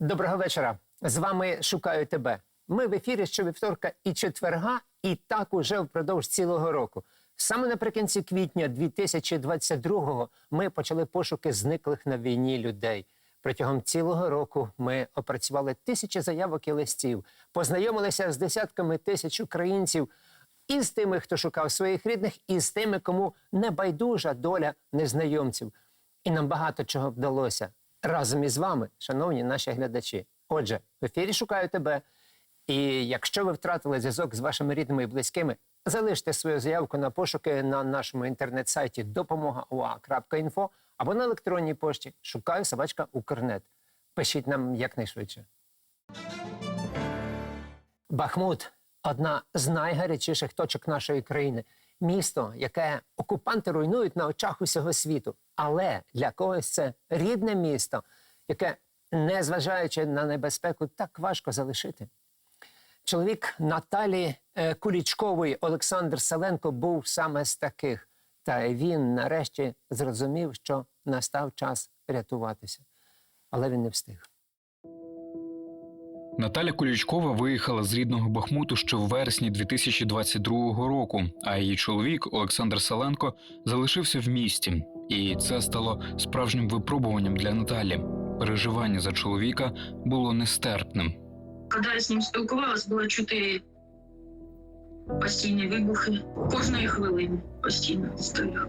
Доброго вечора. З вами шукаю тебе. Ми в ефірі щовівторка і четверга, і так уже впродовж цілого року. Саме наприкінці квітня 2022-го ми почали пошуки зниклих на війні людей. Протягом цілого року ми опрацювали тисячі заявок і листів, познайомилися з десятками тисяч українців і з тими, хто шукав своїх рідних, і з тими, кому не байдужа доля незнайомців. І нам багато чого вдалося разом із вами, шановні наші глядачі. Отже, в ефірі шукаю тебе. І якщо ви втратили зв'язок з вашими рідними і близькими, залиште свою заявку на пошуки на нашому інтернет-сайті допомога.ua.info або на електронній пошті шукаю собачка Укрнет. Пишіть нам якнайшвидше. Бахмут одна з найгарячіших точок нашої країни. Місто, яке окупанти руйнують на очах усього світу. Але для когось це рідне місто, яке, незважаючи на небезпеку, так важко залишити. Чоловік Наталі е, Кулічкової Олександр Селенко був саме з таких. Та він нарешті зрозумів, що настав час рятуватися. Але він не встиг. Наталя Кулічкова виїхала з рідного Бахмуту ще в вересні 2022 року, а її чоловік Олександр Саленко залишився в місті, і це стало справжнім випробуванням для Наталі. Переживання за чоловіка було нестерпним. Коли я з ним спілкувалась, було чути постійні вибухи. Кожної хвилини постійно стояв.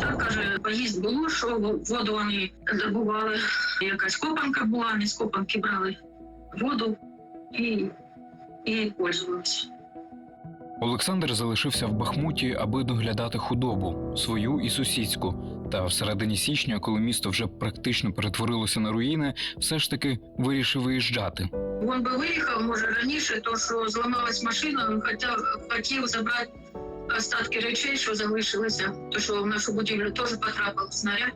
Так каже, поїзд було, що воду вони добували. Якась копанка була, не з копанки брали воду і, і пользувалися. Олександр залишився в Бахмуті, аби доглядати худобу свою і сусідську. Та в середині січня, коли місто вже практично перетворилося на руїни, все ж таки вирішив виїжджати. Він би виїхав, може, раніше, то що зламалась машина, він хотів, хотів забрати остатки речей, що залишилися, то що в нашу будівлю теж потрапив снаряд,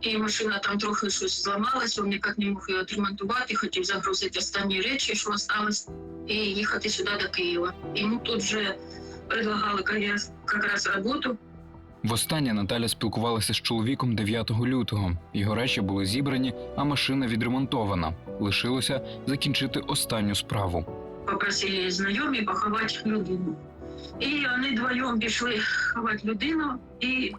і машина там трохи щось зламалася, він ніяк не мог її відремонтувати, хотів загрузити останні речі, що залишилось, і їхати сюди до Києва. Йому тут вже предлагали якраз- роботу, Востаннє Наталя спілкувалася з чоловіком 9 лютого. Його речі були зібрані, а машина відремонтована. Лишилося закінчити останню справу. попросили знайомі поховати людину. І вони вдвоєм пішли ховати людину і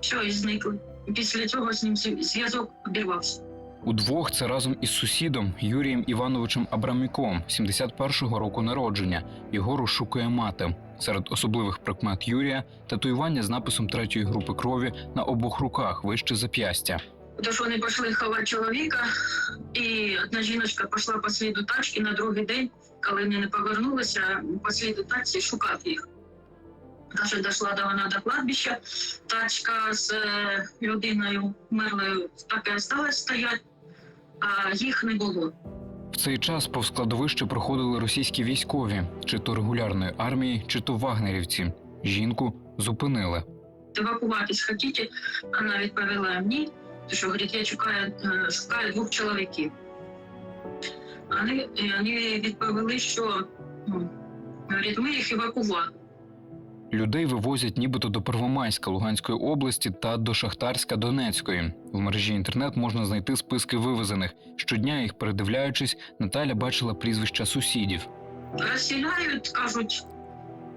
все, і зникли. Після цього з ним зв'я- зв'язок обірвався. Удвох це разом із сусідом Юрієм Івановичем Абрамюком, 71-го року народження. Його розшукує мати. Серед особливих прикмет Юрія татуювання з написом третьої групи крові на обох руках вище зап'ястя. Що вони пішли ховати чоловіка, і одна жіночка пішла по сліду тачки на другий день, коли вони не повернулися, по сліду тачці шукати їх. Даже дійшла до вона до кладбища, тачка з е, людиною мерлою так і осталась стояти, а їх не було. В цей час повз складовище проходили російські військові, чи то регулярної армії, чи то вагнерівці. Жінку зупинили. Евакуватись хотите? Вона відповіла ні, тому що говорить, я шукаю, е, шукаю двох чоловіків. Вони, вони відповіли, що говорить, ми їх евакували. Людей вивозять нібито до Первомайська Луганської області та до Шахтарська Донецької. В мережі інтернет можна знайти списки вивезених. Щодня їх передивляючись, Наталя бачила прізвища сусідів. Розселяють, кажуть,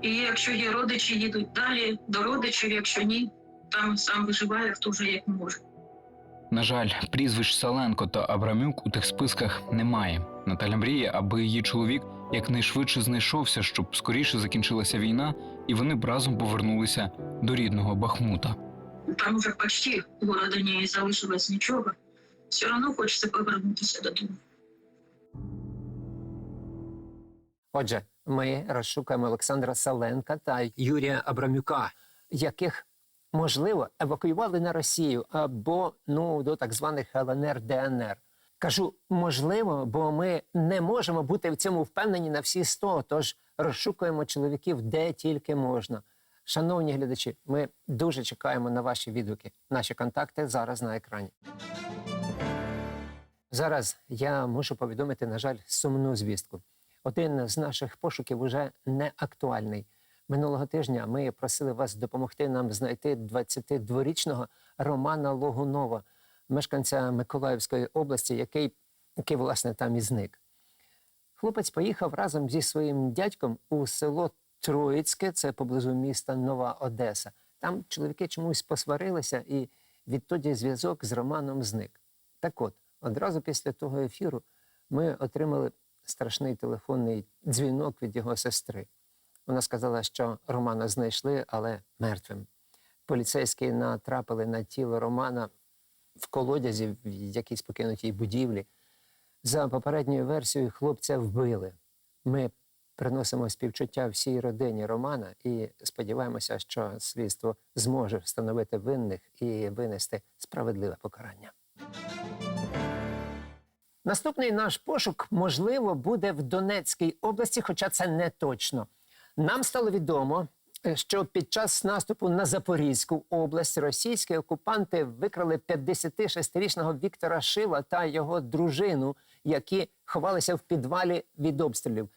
і якщо є родичі, їдуть далі до родичів, якщо ні, там сам виживає, хто вже як може. На жаль, прізвищ Саленко та Абрамюк у тих списках немає. Наталя мріє, аби її чоловік якнайшвидше знайшовся, щоб скоріше закінчилася війна, і вони б разом повернулися до рідного Бахмута. Там вже почти города не залишилось нічого. Все одно хочеться повернутися додому. Отже, ми розшукаємо Олександра Саленка та Юрія Абрамюка, яких можливо евакуювали на Росію або ну до так званих ЛНР ДНР. Кажу, можливо, бо ми не можемо бути в цьому впевнені на всі 100, Тож розшукуємо чоловіків де тільки можна. Шановні глядачі, ми дуже чекаємо на ваші відгуки. Наші контакти зараз на екрані. Зараз я мушу повідомити, на жаль, сумну звістку. Один з наших пошуків уже не актуальний. Минулого тижня ми просили вас допомогти нам знайти 22-річного Романа Логунова, мешканця Миколаївської області, який який, власне, там і зник. Хлопець поїхав разом зі своїм дядьком у село Троїцьке, це поблизу міста Нова Одеса. Там чоловіки чомусь посварилися, і відтоді зв'язок з Романом зник. Так от, одразу після того ефіру ми отримали страшний телефонний дзвінок від його сестри. Вона сказала, що Романа знайшли, але мертвим. Поліцейські натрапили на тіло Романа в колодязі в якійсь покинутій будівлі. За попередньою версією, хлопця вбили. Ми приносимо співчуття всій родині Романа і сподіваємося, що слідство зможе встановити винних і винести справедливе покарання. Наступний наш пошук, можливо, буде в Донецькій області, хоча це не точно. Нам стало відомо, що під час наступу на Запорізьку область російські окупанти викрали 56-річного Віктора Шила та його дружину, які ховалися в підвалі від обстрілів.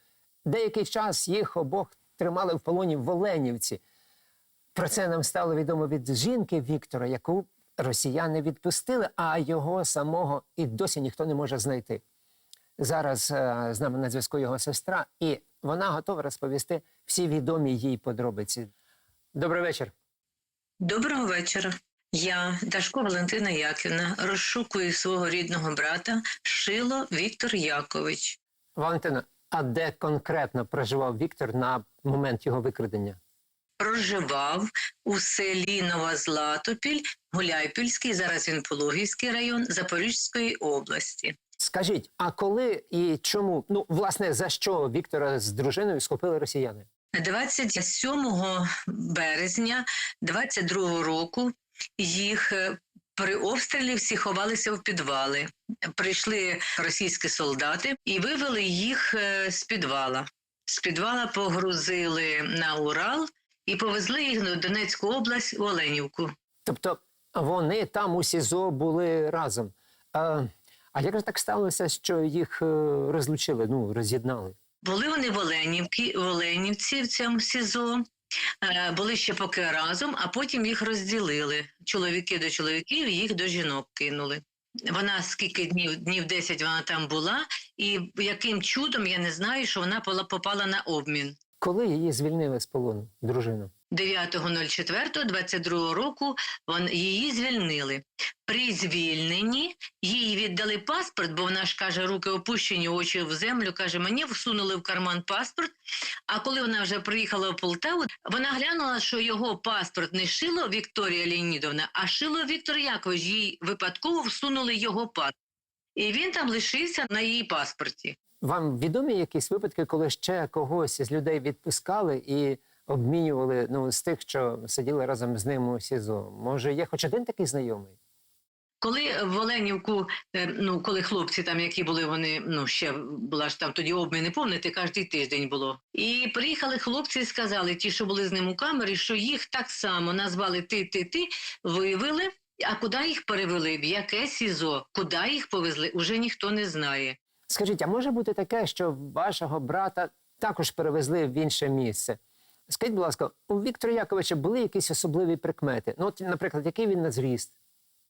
Деякий час їх обох тримали в полоні в Оленівці. Про це нам стало відомо від жінки Віктора, яку росіяни відпустили, а його самого і досі ніхто не може знайти. Зараз е, з нами на зв'язку його сестра, і вона готова розповісти всі відомі їй подробиці. Добрий вечір. Доброго вечора. Я, Дашко Валентина Яківна, розшукую свого рідного брата Шило Віктор Якович. Валентина, а де конкретно проживав Віктор на момент його викрадення? Проживав у селі Нова Златопіль, Гуляйпільський, зараз він Пологівський район Запорізької області. Скажіть, а коли і чому? Ну, власне, за що Віктора з дружиною схопили росіяни? 27 березня 22 року їх е, при обстрілі всі ховалися в підвали. Прийшли російські солдати і вивели їх е, з підвала. З підвала погрузили на Урал і повезли їх на Донецьку область в Оленівку. Тобто вони там у СІЗО були разом. А, а як же так сталося, що їх е, розлучили, ну, роз'єднали? Були вони в Оленівці, в Оленівці в цьому СІЗО. Е, Були ще поки разом, а потім їх розділили. Чоловіки до чоловіків, їх до жінок кинули. Вона скільки днів, днів 10 вона там була, і яким чудом я не знаю, що вона попала на обмін. Коли її звільнили з полону, дружину? 9.04.22 року її звільнили. При звільненні їй віддали паспорт, бо вона ж каже, руки опущені, очі в землю. каже, мені всунули в карман паспорт. А коли вона вже приїхала в Полтаву, вона глянула, що його паспорт не шило Вікторія Леонідовна, а шило Віктор Якович. Їй випадково всунули його паспорт. І він там лишився на її паспорті. Вам відомі якісь випадки, коли ще когось із людей відпускали і обмінювали ну, з тих, що сиділи разом з ним у СІЗО? Може, є хоч один такий знайомий? Коли в Оленівку, е, ну коли хлопці там, які були, вони ну ще була ж там тоді обміни, помните, кожен тиждень було. І приїхали хлопці і сказали, ті, що були з ним у камері, що їх так само назвали ти, ти, ти, вивели. А куди їх перевели? В яке СІЗО? Куди їх повезли? Уже ніхто не знає. Скажіть, а може бути таке, що вашого брата також перевезли в інше місце? Скажіть, будь ласка, у Віктора Яковича були якісь особливі прикмети? Ну, от, наприклад, який він на зріст?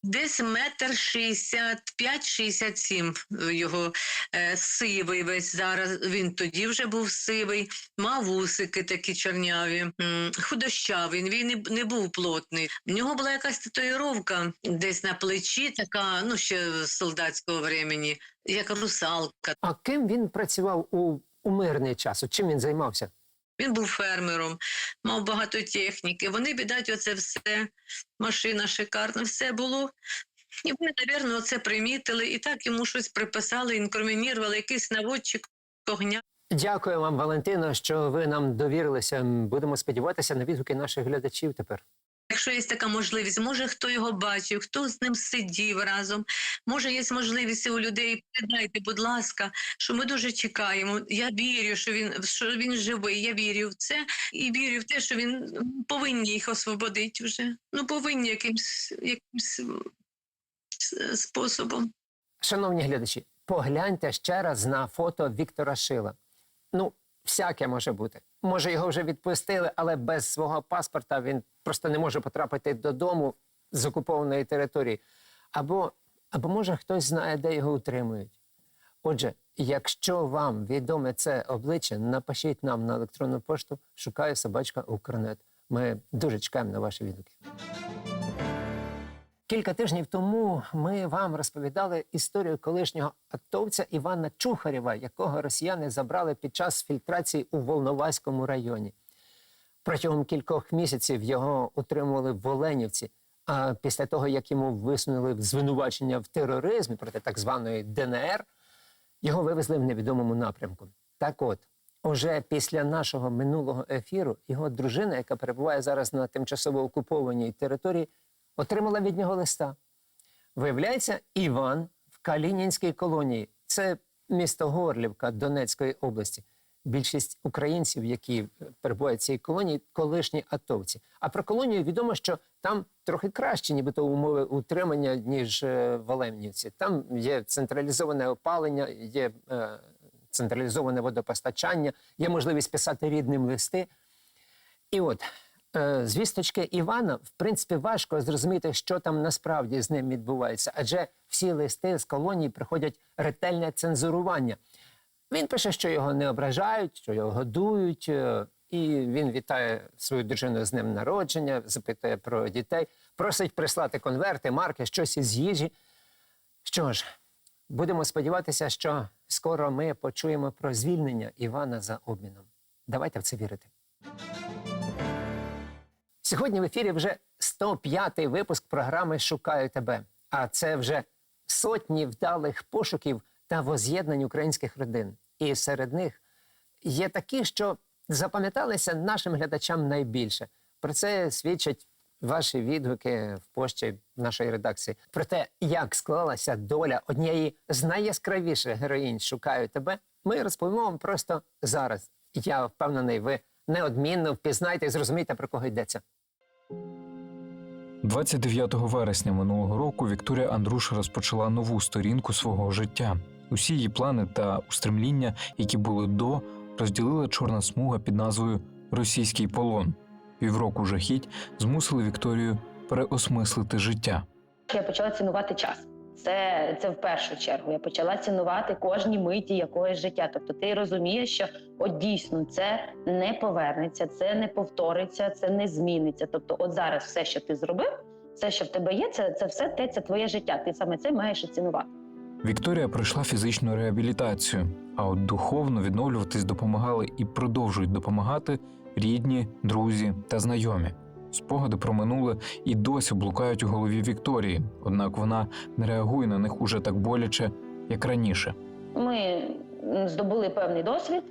Десь метр шістдесят п'ять, шістдесят сім його е, сивий весь зараз. Він тоді вже був сивий, мав вусики такі чорняві, худощавий. Він не, не був плотний. В нього була якась татуїровка десь на плечі, така, ну ще з солдатського времени, як русалка. А ким він працював у, у мирний час? Чим він займався? Він був фермером, мав багато техніки. Вони, бідать, оце все, машина шикарна, все було. І вони, напевно, це примітили і так йому щось приписали, інкримінували, якийсь наводчик огня. Дякую вам, Валентино, що ви нам довірилися. Будемо сподіватися на відгуки наших глядачів тепер. Якщо є така можливість, може хто його бачив, хто з ним сидів разом, може є можливість у людей. Передайте, будь ласка, що ми дуже чекаємо. Я вірю, що він що він живий. Я вірю в це і вірю в те, що він повинні їх освободити вже. Ну повинні якимсь якимсь способом. Шановні глядачі, погляньте ще раз на фото Віктора Шила. Ну, всяке може бути. Може, його вже відпустили, але без свого паспорта він просто не може потрапити додому з окупованої території. Або, або може хтось знає, де його утримують. Отже, якщо вам відоме це обличчя, напишіть нам на електронну пошту шукаю собачка Укрнет. Ми дуже чекаємо на ваші відгуки. Кілька тижнів тому ми вам розповідали історію колишнього атовця Івана Чухарєва, якого росіяни забрали під час фільтрації у Волноваському районі. Протягом кількох місяців його утримували в Оленівці. А після того, як йому висунули звинувачення в тероризмі проти так званої ДНР, його вивезли в невідомому напрямку. Так от, уже після нашого минулого ефіру його дружина, яка перебуває зараз на тимчасово окупованій території, отримала від нього листа. Виявляється, Іван в Калінінській колонії. Це місто Горлівка Донецької області. Більшість українців, які е, перебувають в цій колонії, колишні атовці. А про колонію відомо, що там трохи кращі, нібито умови утримання, ніж е, в Олемнівці. Там є централізоване опалення, є е, централізоване водопостачання, є можливість писати рідним листи. І от е, з вісточки Івана, в принципі, важко зрозуміти, що там насправді з ним відбувається, адже всі листи з колонії приходять ретельне цензурування. Він пише, що його не ображають, що його годують, е, і він вітає свою дружину з ним народження, запитує про дітей, просить прислати конверти, марки, щось із їжі. Що ж, будемо сподіватися, що скоро ми почуємо про звільнення Івана за обміном. Давайте в це вірити. Сьогодні в ефірі вже 105-й випуск програми Шукаю тебе. А це вже сотні вдалих пошуків та воз'єднань українських родин. І серед них є такі, що запам'яталися нашим глядачам найбільше. Про це свідчать ваші відгуки в пошті нашої редакції. Про те, як склалася доля однієї з найяскравіших героїнь Шукаю тебе. Ми розповімо вам просто зараз. Я впевнений, ви неодмінно впізнаєте і зрозумієте, про кого йдеться. 29 вересня минулого року Вікторія Андруша розпочала нову сторінку свого життя. Усі її плани та устремління, які були до, розділила чорна смуга під назвою Російський полон. Півроку жахіть змусили Вікторію переосмислити життя. Я почала цінувати час. Це, це в першу чергу. Я почала цінувати кожні миті якогось життя. Тобто, ти розумієш, що от дійсно це не повернеться, це не повториться, це не зміниться. Тобто, от зараз все, що ти зробив, все, що в тебе є, це, це все те, це твоє життя. Ти саме це маєш і цінувати. Вікторія пройшла фізичну реабілітацію, а от духовно відновлюватись допомагали і продовжують допомагати рідні, друзі та знайомі. Спогади про минуле і досі блукають у голові Вікторії, однак вона не реагує на них уже так боляче, як раніше. Ми здобули певний досвід.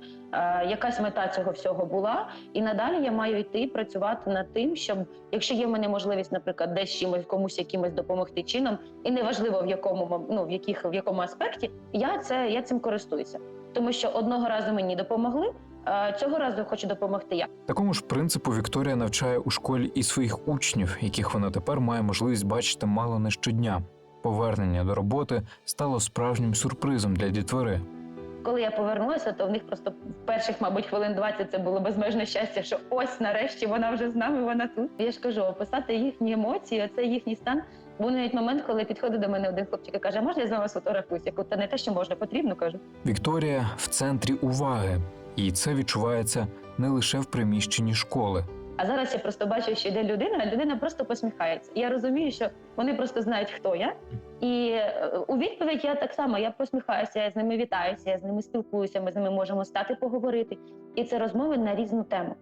Якась мета цього всього була, і надалі я маю йти працювати над тим, щоб якщо є в мене можливість, наприклад, десь чимось комусь якимось допомогти чином, і неважливо в якому ну, в яких в якому аспекті, я це я цим користуюся. Тому що одного разу мені допомогли, цього разу хочу допомогти я. Такому ж принципу Вікторія навчає у школі і своїх учнів, яких вона тепер має можливість бачити мало не щодня. Повернення до роботи стало справжнім сюрпризом для дітвори. Коли я повернулася, то в них просто в перших, мабуть, хвилин 20 це було безмежне щастя, що ось нарешті вона вже з нами, вона тут. Я ж кажу, описати їхні емоції, оце їхній стан. Був навіть момент, коли підходить до мене один хлопчик і каже, можна я з вами сфотографуюсь? Я кажу, та не те, що можна, потрібно кажу. Вікторія в центрі уваги, і це відчувається не лише в приміщенні школи. А зараз я просто бачу, що йде людина, а людина просто посміхається. І я розумію, що вони просто знають, хто я. І е, у відповідь я так само я посміхаюся, я з ними вітаюся, я з ними спілкуюся, ми з ними можемо стати поговорити. І це розмови на різну тему.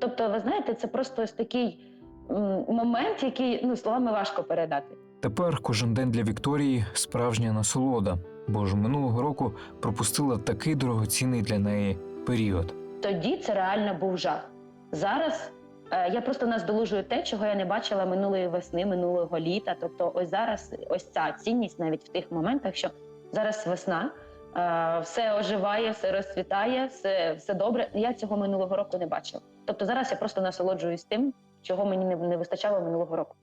Тобто, ви знаєте, це просто ось такий момент, який ну словами важко передати. Тепер кожен день для Вікторії справжня насолода, бо ж минулого року пропустила такий дорогоцінний для неї період. Тоді це реально був жах. Зараз е, я просто наздолужую те, чого я не бачила минулої весни, минулого літа. Тобто, ось зараз ось ця цінність навіть в тих моментах, що зараз весна, е, все оживає, все розцвітає, все, все добре. Я цього минулого року не бачила. Тобто зараз я просто насолоджуюсь тим, чого мені не, не вистачало минулого року.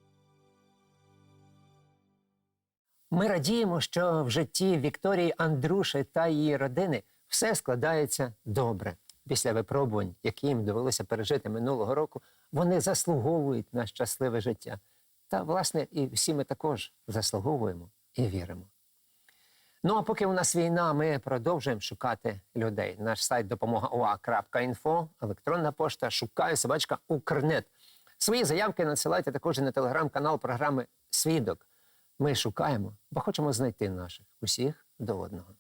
Ми радіємо, що в житті Вікторії Андруші та її родини все складається добре. Після випробувань, які їм довелося пережити минулого року, вони заслуговують на щасливе життя. Та, власне, і всі ми також заслуговуємо і віримо. Ну а поки у нас війна, ми продовжуємо шукати людей. Наш сайт допомога.ua.info, електронна пошта шукаю собачка Укрнет. Свої заявки надсилайте також і на телеграм-канал програми Свідок. Ми шукаємо, бо хочемо знайти наших усіх до одного.